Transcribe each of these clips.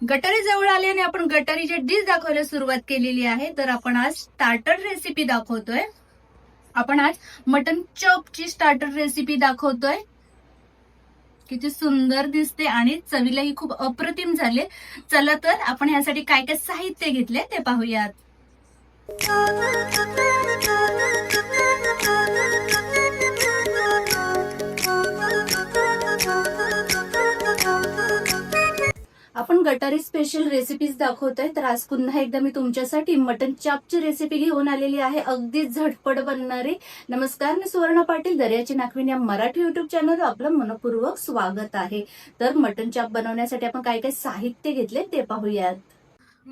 गटारी जवळ आल्याने आपण गटारीचे डिश दाखवायला सुरुवात केलेली आहे तर आपण आज स्टार्टर रेसिपी दाखवतोय. आपण आज मटन चॉपची स्टार्टर रेसिपी दाखवतोय. किती सुंदर दिसते आणि चवीलाही खूप अप्रतिम झाले. चला तर आपण यासाठी काय काय साहित्य घेतले ते पाहूयात. गटारी स्पेशल रेसिपीज दाखवतोय. तर आज पुन्हा एकदा मी तुमच्यासाठी मटन चापची रेसिपी घेऊन आलेली आहे. अगदी झटपट बनणारी. नमस्कार मी सुवर्ण पाटील. दर्याची नाखवीन या मराठी युट्यूब चॅनल आपलं मनपूर्वक स्वागत आहे. तर मटन चाप बनवण्यासाठी आपण काय काय साहित्य घेतले ते पाहूयात.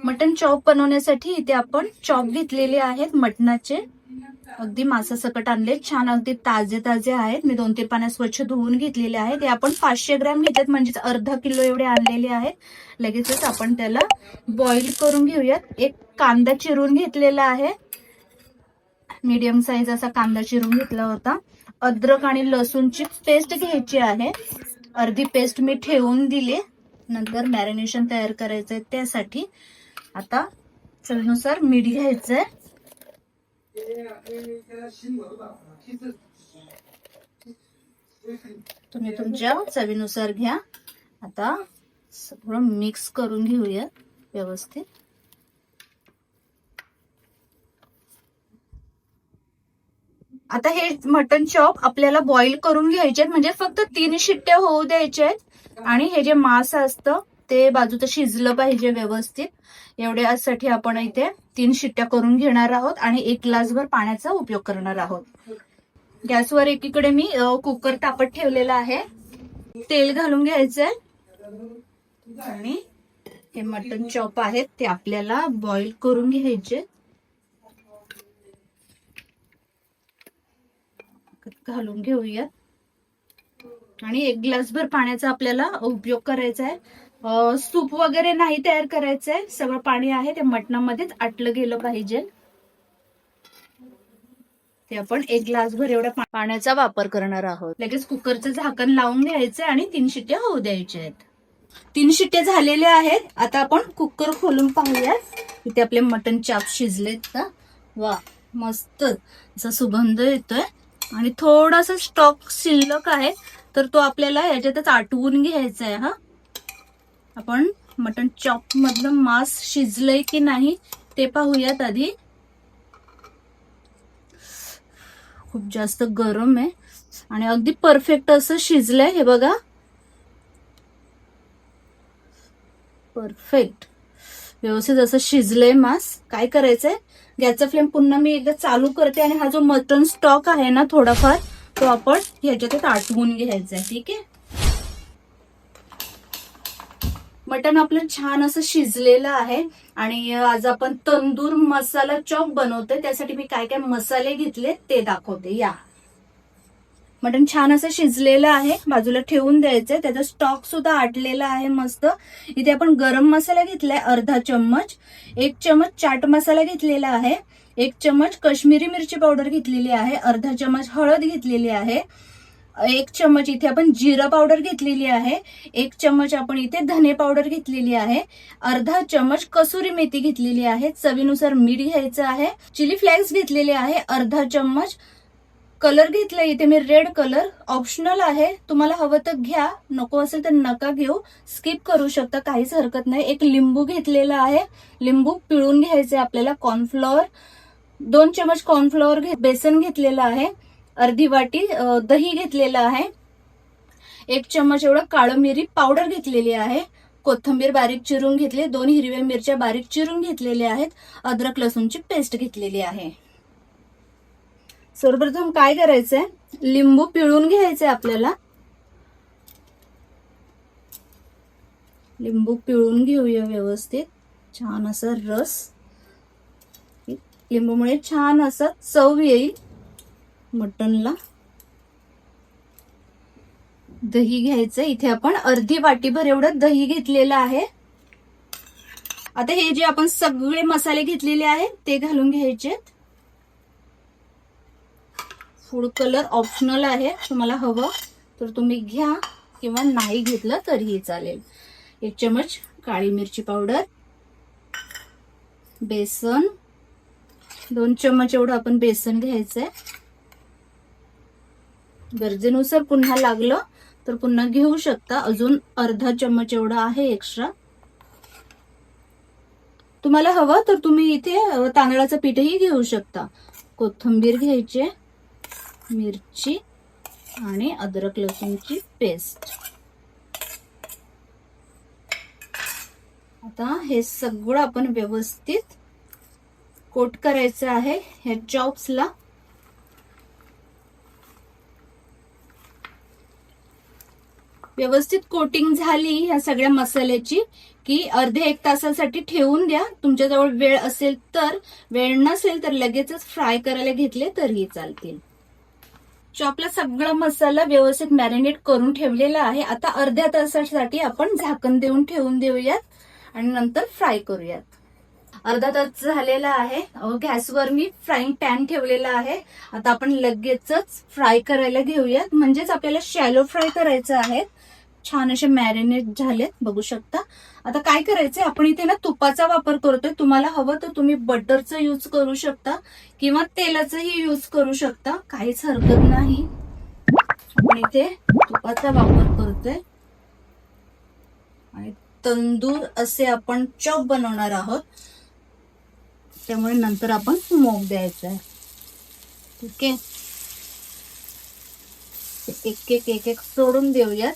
मटन चॉप बनवण्यासाठी इथे आपण चॉप घेतलेले आहेत मटणाचे. अगदी मासा सकट आणले. छान अगदी ताजे ताजे आहेत. मी दोन तीन पाण्यात स्वच्छ धुवून घेतलेले आहेत. हे आपण पाचशे ग्रॅम घेतात. म्हणजेच अर्धा किलो एवढे आणलेले आहेत. लगेचच आपण त्याला बॉईल करून घेऊयात. एक कांदा चिरून घेतलेला आहे. मीडियम साईज असा कांदा चिरून घेतला होता. अद्रक आणि लसूणची पेस्ट घ्यायची आहे. अर्धी पेस्ट मी ठेवून दिली. नंतर मॅरिनेशन तयार करायचंय त्यासाठी. आता चवीनुसार मीठ घ्यायचंय. तुम्ही तुमच्या चवीनुसार घ्या. आता सगळं मिक्स करून घेऊया व्यवस्थित. आता हे मटन चॉप आपल्याला बॉईल करून घ्यायचे म्हणजे फक्त तीन शिट्ट्या होऊ द्यायच्या आहेत. आणि हे जे मांस असतं ते बाजूचं शिजलं पाहिजे व्यवस्थित. एवढ्यासाठी आपण इथे तीन शिट्ट्या करून घेणार आहोत आणि एक ग्लासभर पाण्याचा उपयोग करणार आहोत. गॅसवर एकीकडे मी कुकर तापत ठेवलेला आहे. तेल घालून घ्यायचंय. आणि हे मटन चॉप आहेत ते आपल्याला बॉईल करून घ्यायचे. घालून घेऊयात. आणि एक ग्लासभर पाण्याचा आपल्याला उपयोग करायचा आहे सूप वगैरे नाही तयार करायचंय. सगळं पाणी आहे. ते मटणामध्येच आटलं गेलं पाहिजे. ते आपण एक ग्लासभर एवढ्या पाण्याचा वापर करणार आहोत. लगेच कुकरचं झाकण लावून घ्यायचं आणि तीन शिट्ट्या होऊ द्यायच्या आहेत. तीन शिट्ट्या झालेल्या आहेत. आता आपण कुकर खोलून पाहूयात. इथे आपले मटन चाप शिजलेत का? वा मस्त. असा सुगंध येतोय. आणि थोडासा स्टॉक शिल्लक आहे. तर तो आपल्याला याच्यातच आटवून घ्यायचा आहे हा. आपण मटन चॉप मधलं मांस शिजलंय की नाही ते पाहूयात आधी. खूप जास्त गरम आहे. आणि अगदी परफेक्ट असं शिजलंय हे बघा. परफेक्ट व्यवस्थित असं शिजलंय मांस. काय करायचंय? गॅसचा फ्लेम पुन्हा मी एकदा चालू करते आणि हा जो मटन स्टॉक आहे ना थोडाफार तो आपण ह्याच्यात आटवून घ्यायचा आहे ठीक आहे? मटण आपलं छान असं शिजलेलं आहे. आणि आज आपण तंदूर मसाला चॉप बनवतोय. त्यासाठी मी काय काय मसाले घेतले ते दाखवते. या. मटण छान असं शिजलेलं आहे. बाजूला ठेवून द्यायचंय. त्याचा स्टॉक सुद्धा आटलेला आहे मस्त. इथे आपण गरम मसाला घेतलाय अर्धा चम्मच. एक चमच चाट मसाला घेतलेला आहे. एक चमच कश्मीरी मिरची पावडर घेतलेली आहे. अर्धा चमच हळद घेतलेली आहे. एक चम्मच इथे आपण जिरा पावडर घेतलेली आहे. एक चम्मच आपण इथे धने पावडर घेतलेली आहे. अर्धा चम्मच कसुरी मेथी घेतलेली आहे. चवीनुसार मीठ घ्यायचं आहे. चिली फ्लेक्स घेतलेले आहे. अर्धा चम्मच कलर घेतलाय इथे मी रेड कलर ऑप्शनल आहे. तुम्हाला हवं तर घ्या. नको असेल तर नका घेऊ. स्किप करू शकता. काहीच हरकत नाही. एक लिंबू घेतलेला आहे. लिंबू पिळून घ्यायचे आपल्याला. कॉर्नफ्लॉवर दोन चम्मच कॉर्नफ्लॉवर बेसन घेतलेलं आहे. अर्धी वाटी दही घेतलेलं आहे. एक चमच एवढं काळं मिरी पावडर घेतलेली आहे. कोथिंबीर बारीक चिरून घेतली. दोन हिरव्या मिरच्या बारीक चिरून घेतलेल्या आहेत. अद्रक लसूणची पेस्ट घेतलेली आहे. सर्वप्रथम काय करायचंय? लिंबू पिळून घ्यायचंय आपल्याला. लिंबू पिळून घेऊया व्यवस्थित. छान असा रस. लिंबूमुळे छान असा चव येईल. मटनला. दही घ्यायचं इथे आपण अर्धी वाटीभर एवढं दही घेतलेलं आहे. आता हे जे आपण सगळे मसाले घेतलेले आहेत ते घालून घ्यायचे फूड कलर ऑप्शनल आहे. तुम्हाला हवं तर तुम्ही घ्या किंवा नाही घेतलं तरीही चालेल. एक चमच काळी मिरची पावडर बेसन. दोन चम्मच एवढं आपण बेसन घ्यायचं आहे गरजेनुसार पुन्हा लागलं तर पुन्हा घेऊ शकता. अजून अर्धा चम्मच एवढं आहे एक्स्ट्रा तुम्हाला हवं तर तुम्ही इथे तांदळाचं पीठही घेऊ शकता. कोथिंबीर घ्यायची मिरची आणि अद्रक लसूणची पेस्ट आता हे सगळं आपण व्यवस्थित कोट करायचं आहे. ह्या चॉप्सला व्यवस्थित कोटिंग झाली ह्या सगळ्या मसाल्याची की अर्धे एक तासासाठी ठेवून द्या. तुमच्याजवळ वेळ असेल तर वेळ नसेल तर लगेचच फ्राय करायला घेतले तरीही चालतील. चॉपला सगळा मसाला व्यवस्थित मॅरिनेट करून ठेवलेला आहे आता अर्ध्या तासासाठी आपण झाकण देऊन ठेवून देऊयात आणि नंतर फ्राय करूयात. अर्धा तास झालेला आहे. गॅसवर मी फ्राईंग पॅन ठेवलेला आहे. आता आपण लगेचच फ्राय करायला घेऊयात. म्हणजेच आपल्याला शॅलो फ्राय करायचं आहे. छान असे मॅरिनेट झालेत बघू शकता. आता काय करायचंय? आपण इथे ना तुपाचा वापर करतोय. तुम्हाला हवं तर तुम्ही बटरचं यूज करू शकता किंवा तेलाचाही यूज करू शकता. काहीच हरकत नाही. आपण इथे तुपाचा वापर करतोय. आणि तंदूर असे आपण चॉप बनवणार आहोत. त्यामुळे नंतर आपण मोग द्यायचा आहे ठीक आहे? एक एक एक एक सोडून देऊयात.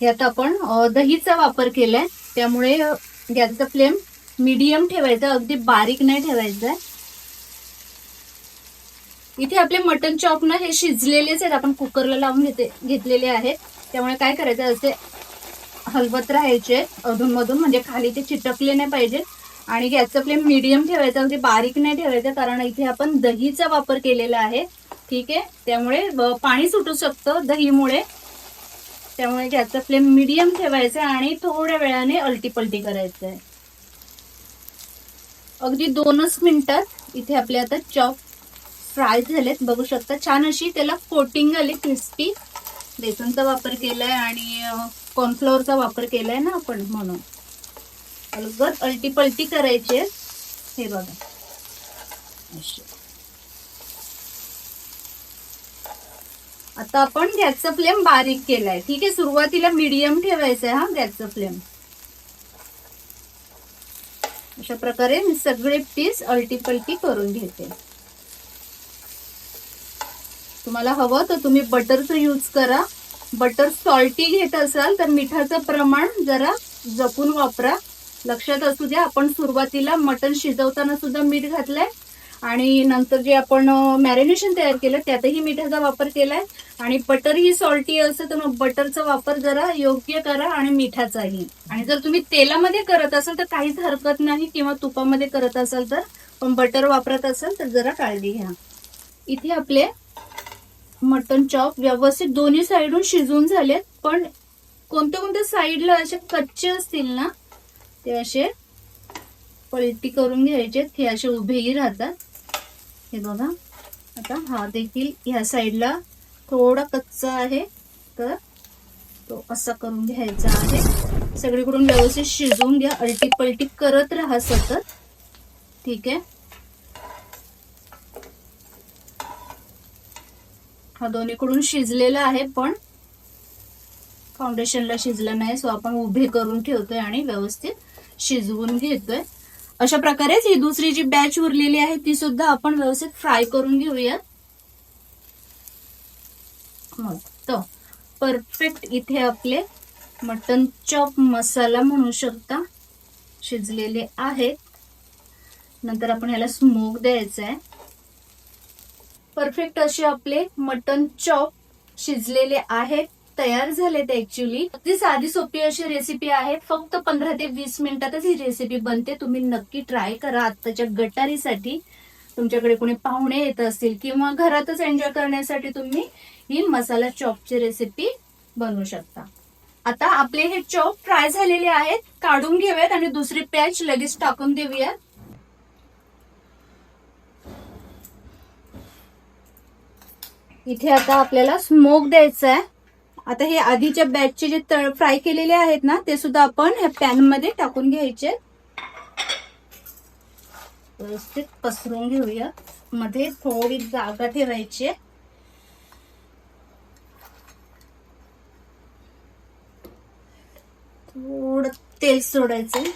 यात आपण दहीचा वापर केलाय. त्यामुळे गॅसचा फ्लेम मीडियम ठेवायचा अगदी बारीक नाही ठेवायचा. इथे आपले मटन चॉप ना हे शिजलेलेच आहेत. आपण कुकरला लावून घेते घेतलेले आहेत. त्यामुळे काय करायचं असे हलवत राहायचे अधूनमधून. म्हणजे खाली ते चिटकले नाही पाहिजे. आणि गॅसचा फ्लेम मीडियम ठेवायचा अगदी बारीक नाही ठेवायचा. कारण इथे आपण दहीचा वापर केलेला आहे. ठीक आहे? त्यामुळे पाणी सुटू शकतं दहीमुळे. त्यामुळे गॅसचा फ्लेम मिडियम ठेवायचा आहे आणि थोड्या वेळाने अलटी पलटी करायचं आहे अगदी दोनच मिनिटात इथे आपले आता चॉप फ्राय झालेत. बघू शकता छान अशी त्याला कोटिंग आली क्रिस्पी बेसनचा वापर केलाय आणि कॉर्नफ्लॉवरचा वापर केलाय ना आपण म्हणून. अलगद अलटी पलटी करायची आहे. हे बघा. आता आपण गॅसचा फ्लेम बारीक केलाय. ठीक आहे सुरुवातीला मीडियम ठेवायचा आहे हा गॅसचा फ्लेम. अशा प्रकारे मी सगळे पीस अल्टीपल्टी करून घेते. तुम्हाला हवं तर तुम्ही बटरचं यूज करा. बटर सॉल्टी घेत असाल तर मिठाचं प्रमाण जरा जपून वापरा. लक्षात असू द्या आपण सुरुवातीला मटण शिजवताना सुद्धा मीठ घातलंय. आणि नंतर जे आपण मॅरिनेशन तयार केलं त्यातही मिठाचा वापर केलाय. आणि बटर ही सॉल्टी असं तर मग बटरचा वापर जरा योग्य करा आणि मिठाचाही. आणि जर तुम्ही तेलामध्ये करत असाल तर काहीच हरकत नाही किंवा तुपामध्ये करत असाल तर पण बटर वापरत असाल तर जरा काळजी घ्या. इथे आपले मटन चॉप व्यवस्थित दोन्ही साईडून शिजून झालेत पण कोणत्या कोणत्या साईडला असे कच्चे असतील ना ते असे पलटी करून घ्यायचे हे असे उभेही राहतात. हे बघा. आता हा देखील ह्या साईडला थोडा कच्चा आहे. तर तो असा करून घ्यायचा आहे. सगळीकडून व्यवस्थित शिजवून घ्या. अलटी पलटी करत राहा सतत. ठीक आहे? हा दोन्हीकडून शिजलेला आहे पण फाउंडेशनला शिजला नाही सो आपण उभे करून ठेवतोय आणि व्यवस्थित शिजवून घेतोय. अशा प्रकारेच ही दुसरी जी बॅच उरलेली आहे ती सुद्धा आपण व्यवस्थित फ्राय करून घेऊयात मस्त. परफेक्ट इथे आपले मटन चॉप मसाला म्हणू शकता शिजलेले आहेत. नंतर आपण ह्याला स्मोक द्यायचा आहे परफेक्ट असे आपले मटन चॉप शिजलेले आहेत. तयार झाले ते ऍक्च्युली अगदी साधी सोपी अशी रेसिपी आहे फक्त पंधरा ते वीस मिनिटातच ही रेसिपी बनते. तुम्ही नक्की ट्राय करा आत्ताच्या गटारीसाठी. तुमच्याकडे कोणी पाहुणे येत असतील किंवा घरातच एन्जॉय करण्यासाठी तुम्ही ही मसाला चॉपची रेसिपी बनवू शकता. आता आपले हे चॉप फ्राय झालेले आहेत. काढून घेऊयात आणि दुसरी पॅच लगेच टाकून देऊयात. इथे आता आपल्याला स्मोक द्यायचा आहे आता हे आधीच्या बॅचचे जे तळ फ्राय केलेले आहेत ना ते सुद्धा आपण ह्या पॅनमध्ये टाकून घ्यायचे. व्यवस्थित पसरून घेऊया. मध्ये थोडी जागा ठेवायची आहे. थोडं तेल सोडायचं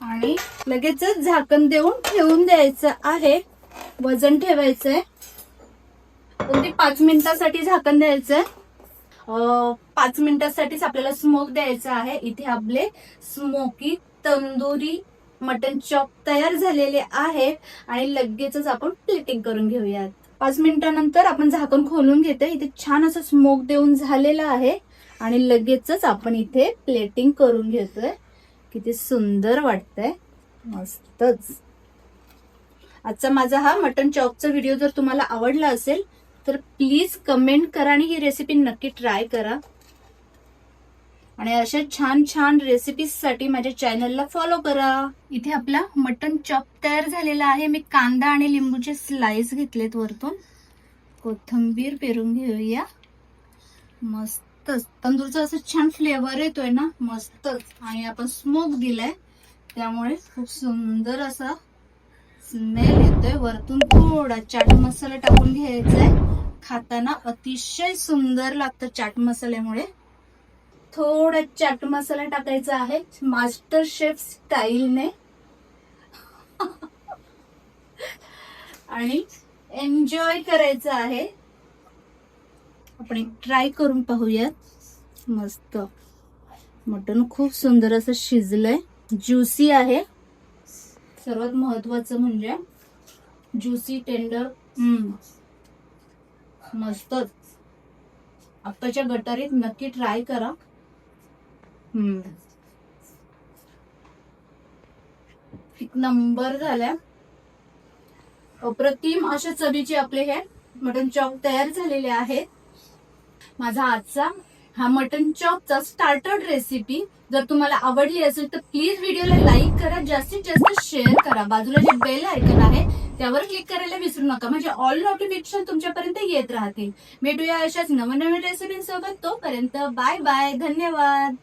आणि लगेचच झाकण देऊन ठेवून द्यायचं आहे. वजन ठेवायचंय. ते पाच मिनिटासाठी झाकण द्यायचंय? पाच मिनिटासाठीच आपल्याला स्मोक द्यायचा आहे. इथे आपले स्मोकी तंदुरी मटन चॉप तयार झालेले आहे आणि लगेचच आपण प्लेटिंग करून घेऊयात. पाच मिनिटानंतर आपण झाकण खोलून घेते इथे छान असं स्मोक देऊन झालेलं आहे आणि लगेचच आपण इथे प्लेटिंग करून घेतोय. किती सुंदर वाटतंय. मस्तच. आजचा माझा हा मटन चॉपचा व्हिडिओ जर तुम्हाला आवडला असेल तर प्लीज कमेंट करा आणि ही रेसिपी नक्की ट्राय करा. आणि अशा छान छान रेसिपीजसाठी माझ्या चॅनलला फॉलो करा. इथे आपला मटन चॉप तयार झालेला आहे. मी कांदा आणि लिंबूचे स्लाइस घेतलेत वरतून. कोथिंबीर पेरून घेऊया. मस्तच तंदूरचा असं छान फ्लेवर येतोय ना? मस्तच आणि आपण स्मोक दिलाय. त्यामुळे खूप सुंदर असा स्मेल येतोय. वरतून थोडा चाट मसाला टाकून घ्यायचा आहे खाताना अतिशय सुंदर लागतं चाट मसाल्यामुळे. थोडा चाट मसाला टाकायचा आहे मास्टर शेफ स्टाईलने. आणि एन्जॉय करायचं आहे. आपण ट्राय करून पाहूयात. मस्त. मटण खूप सुंदर असं शिजलंय. ज्युसी आहे. सर्वात महत्वाचं म्हणजे ज्युसी टेंडर. मस्तच आत्ताच्या गटारीत नक्की ट्राय करा. हम्म. एक नंबर झाल्या. अप्रतिम अशा चवीचे आपले हे मटन चॉप तयार झालेले आहेत. माझा आजचा हा मटन चॉपचा स्टार्टर रेसिपी जर तुम्हाला आवडली असेल तर प्लीज व्हिडिओला लाईक करा. जास्तीत जास्त शेअर करा. बाजूला जे बेल आयकन आहे त्यावर क्लिक करायला विसरू नका. म्हणजे ऑल नोटिफिकेशन तुमच्यापर्यंत येत राहतील. भेटूया अशाच नवनवीन रेसिपींसोबत तोपर्यंत बाय बाय धन्यवाद.